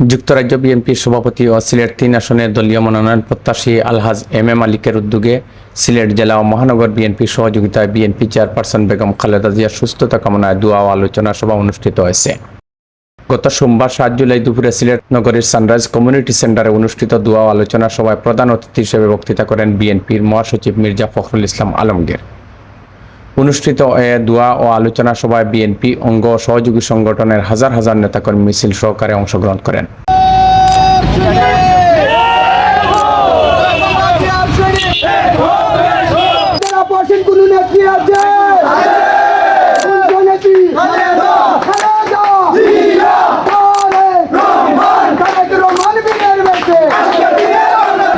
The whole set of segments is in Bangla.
যুক্তরাজ্য বিএনপির সভাপতি ও সিলেট তিন আসনে দলীয় মনোনয়ন প্রত্যাশী আলহাজ এম এ মালিকের উদ্যোগে সিলেট জেলা ও মহানগর বিএনপির সহযোগিতায় বিএনপি চেয়ারপারসন বেগম খালেদা জিয়ার সুস্থতা কামনায় দোয়া ও আলোচনা সভা অনুষ্ঠিত হয়েছে। গত সোমবার সাত জুলাই দুপুরে সিলেট নগরীর সানরাইজ কমিউনিটি সেন্টারে অনুষ্ঠিত দোয়া আলোচনা সভায় প্রধান অতিথি হিসেবে বক্তৃতা করেন বিএনপির মহাসচিব মির্জা ফখরুল ইসলাম আলমগীর। অনুষ্ঠিত এ দোয়া ও আলোচনা সভায় বিএনপি অঙ্গ সহযোগী সংগঠনের হাজার হাজার নেতাকর্মী মিছিল সহকারে অংশগ্রহণ করেন।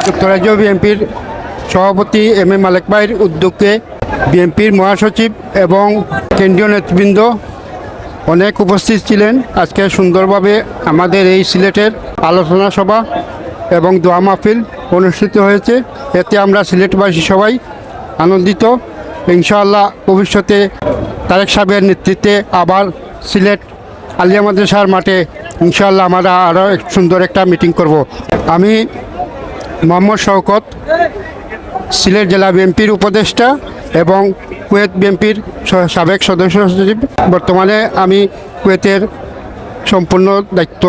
যুক্তরাজ্য বিএনপির সভাপতি এম এ মালেক ভাইয়ের উদ্যোগে বিএনপির মহাসচিব এবং কেন্দ্রীয় নেতৃবৃন্দ অনেক উপস্থিত ছিলেন। আজকে সুন্দরভাবে আমাদের এই সিলেটের আলোচনা সভা এবং দোয়া মাহফিল অনুষ্ঠিত হয়েছে। এতে আমরা সিলেটবাসী সবাই আনন্দিত। ইনশাআল্লাহ ভবিষ্যতে তারেক সাহেবের নেতৃত্বে আবার সিলেট আলিয়া মাদ্রাসার মাঠে ইনশাআল্লাহ আমরা আরও সুন্দর একটা মিটিং করব। আমি মোহাম্মদ শওকত, সিলেট জেলা বিএনপির উপদেষ্টা। এবং কুয়েত বিএনপির সাবেক সদস্য সচিব। বর্তমানে আমি কুয়েতের সম্পূর্ণ দায়িত্ব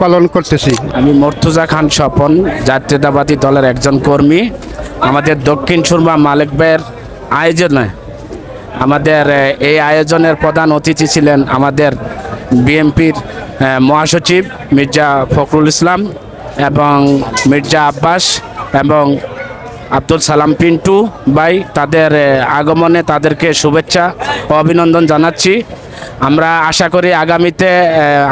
পালন করতেছি। আমি মর্তুজা খান স্বপন, জাতীয়তাবাদী দলের একজন কর্মী। আমাদের দক্ষিণ সুরমা মালিক ভাইয়ের আয়োজনে আমাদের এই আয়োজনের প্রধান অতিথি ছিলেন আমাদের বিএনপির মহাসচিব মির্জা ফখরুল ইসলাম এবং মির্জা আব্বাস এবং আব্দুল সালাম পিন্টু ভাই, তাদের আগমনে তাদেরকে শুভেচ্ছা ও অভিনন্দন জানাচ্ছি। আমরা আশা করি আগামীতে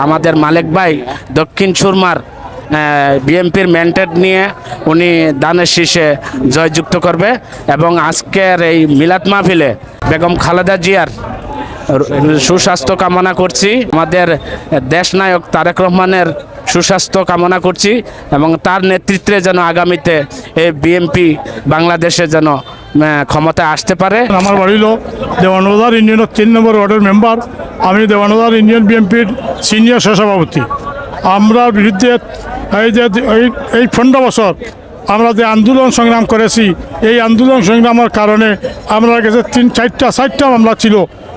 আমাদের মালিক ভাই দক্ষিণ সুরমার বিএমপির ম্যান্ডেট নিয়ে উনি দানের শীষে জয়যুক্ত করবে এবং আজকের এই মিলাদ মাহফিলে বেগম খালেদা জিয়ার সুস্বাস্থ্য কামনা করছি। আমাদের দেশনায়ক তারেক রহমানের সুস্বাস্থ্য কামনা করছি এবং তার নেতৃত্বে যেন আগামীতে এই বিএমপি বাংলাদেশে যেন ক্ষমতায় আসতে পারে। আমার বাড়ি হলো দেওয়ানবাজার ইউনিয়নের তিন নম্বর ওয়ার্ডের মেম্বার। আমি দেওয়ানবাজার ইউনিয়ন বিএনপির সিনিয়র সহসভাপতি। আমরা বিরুদ্ধে এই যে, এই পনেরো বছর আমরা যে আন্দোলন সংগ্রাম করেছি, এই আন্দোলন সংগ্রামের কারণে আমরা কাছে তিন, চারটা চারটা মামলা ছিল।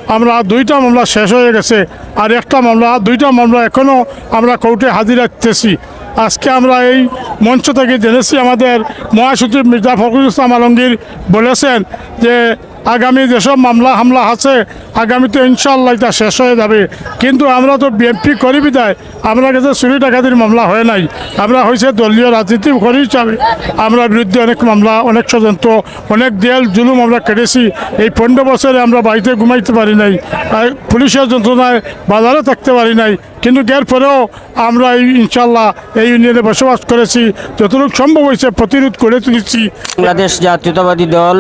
আমরা দুইটা মামলা শেষ হয়ে গেছে আর একটা মামলা, দুইটা মামলা এখনও আমরা কোর্টে হাজির আজকে আমরা এই মঞ্চ থেকে জেনেছি আমাদের মহাসচিব মির্জা ফখরুল ইসলাম আলমগীর বলেছেন যে আগামী যেসব মামলা হামলা আছে আগামীতে ইনশাল্লাহ এটা শেষ হয়ে যাবে। কিন্তু আমরা তো বিএনপি করি বিদায়, আমরা কাছে চুরি ডাকাতির মামলা হয় নাই। আমরা হয়েছে দলীয় রাজনীতি করি হিসাবে। আমরা বিরুদ্ধে অনেক মামলা, অনেক ষড়যন্ত্র, অনেক দেয়াল জুলুম আমরা কেটেছি। এই পনেরো বছরে আমরা বাড়িতে ঘুমাইতে পারি নাই পুলিশের যন্ত্রণায় বাজারে থাকতে পারি নাই। কিন্তু এর পরেও আমরা এই ইনশাল্লাহ এই ইউনিয়নে বসবাস করেছি। যতটুকু সম্ভব হয়েছে প্রতিরোধ করে তুলেছি। বাংলাদেশ জাতীয়তাবাদী দল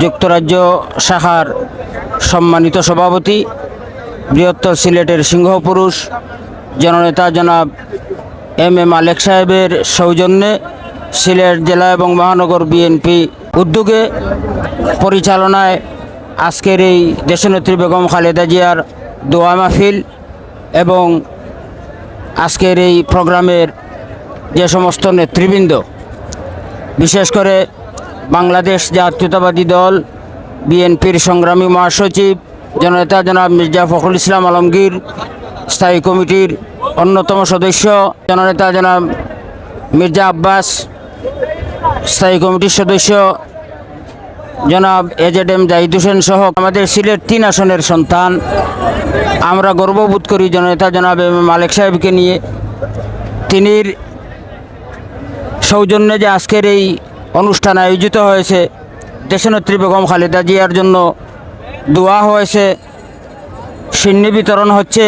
যুক্তরাজ্য শাখার সম্মানিত সভাপতি, বৃহত্তর সিলেটের সিংহপুরুষ জননেতা জনাব এম এ মালেক সাহেবের সৌজন্যে সিলেট জেলা এবং মহানগর বিএনপি উদ্যোগে পরিচালনায় আজকের এই দেশনেত্রী বেগম খালেদা জিয়ার দোয়া মাহফিল এবং আজকের এই প্রোগ্রামের যে সমস্ত নেতৃবৃন্দ, বিশেষ করে বাংলাদেশ জাতীয়তাবাদী দল, বিএনপির সংগ্রামী মহাসচিব, জননেতা জনাব মির্জা ফখরুল ইসলাম আলমগীর, স্থায়ী কমিটির অন্যতম সদস্য, জননেতা জনাব মির্জা আব্বাস, স্থায়ী কমিটির সদস্য, জনাব এজেড এম জাহিদ হোসেন সহ আমাদের সিলেট তিন আসনের সন্তান। আমরা গর্ববোধ করি জননেতা জনাব এম মালেক সাহেবকে নিয়ে। তিনির সৌজন্যে যে আজকের এই অনুষ্ঠান আয়োজিত হয়েছে। দেশনেত্রী বেগম খালেদা জিয়ার জন্য দোয়া হয়েছে। সিন্নি বিতরণ হচ্ছে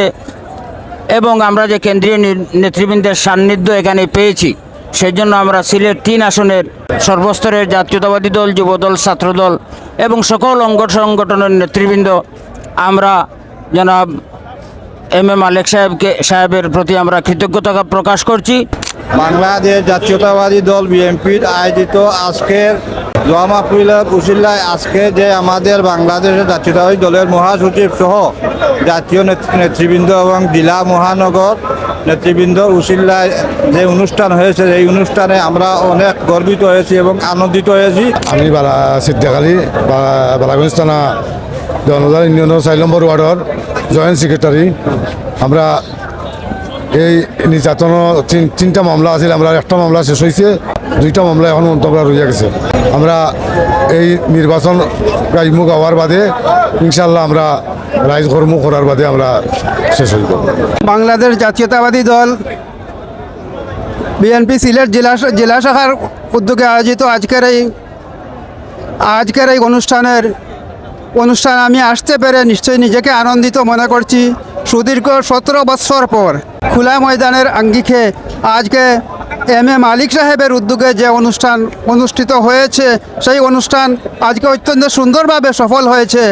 এবং আমরা যে কেন্দ্রীয় নেতৃবৃন্দের সান্নিধ্য এখানে পেয়েছি সেই জন্য আমরা সিলেট তিন আসনের সর্বস্তরের জাতীয়তাবাদী দল, যুবদল, ছাত্রদল এবং সকল অঙ্গ সংগঠনের নেতৃবৃন্দ আমরা জনাব এম এম মালেক সাহেবকে সাহেবের প্রতি আমরা কৃতজ্ঞতা প্রকাশ করছি। বাংলাদেশ জাতীয়তাবাদী দল বিএনপির আয়োজিত আজকের জোয়া মাহফিলা কুশিল্লায় আজকে যে আমাদের বাংলাদেশের জাতীয়তাবাদী দলের মহাসচিব সহ জাতীয় নেত- নেতৃবৃন্দ এবং জেলা মহানগর নেতৃবৃন্দ উশিল্লায় যে অনুষ্ঠান হয়েছে, এই অনুষ্ঠানে আমরা অনেক গর্বিত হয়েছি এবং আনন্দিত হয়েছি। আমি বালা বা- বালাগঞ্জ থানা দেওয়ানবাজার ইউনিয়নের চার নম্বর ওয়ার্ডর জয়েন্ট সেক্রেটারি। আমরা এই নির্যাতন তিন তিনটা মামলা আছিল, আমরা একটা মামলা শেষ হয়েছে দুইটা মামলা এখন মন্তব্য রয়ে গেছে আমরা এই নির্বাচন মুখ হওয়ার বাদে ইনশাল্লাহ আমরা রাইজ কর্ম করার বাদে আমরা শেষ হইব বাংলাদেশ জাতীয়তাবাদী দল, বিএনপি সিলেট জেলা জেলা শাখার উদ্যোগে আয়োজিত আজকের এই আজকের এই অনুষ্ঠানের অনুষ্ঠান আমি আসতে পেরে নিশ্চয়ই নিজেকে আনন্দিত মনে করছি। সুদীর্ঘ সতেরো বৎসর পর খোলা ময়দানের আঙ্গিকে আজকে এম এ মালিক সাহেবের উদ্যোগে যে অনুষ্ঠান অনুষ্ঠিত হয়েছে, সেই অনুষ্ঠান আজকে অত্যন্ত সুন্দরভাবে সফল হয়েছে।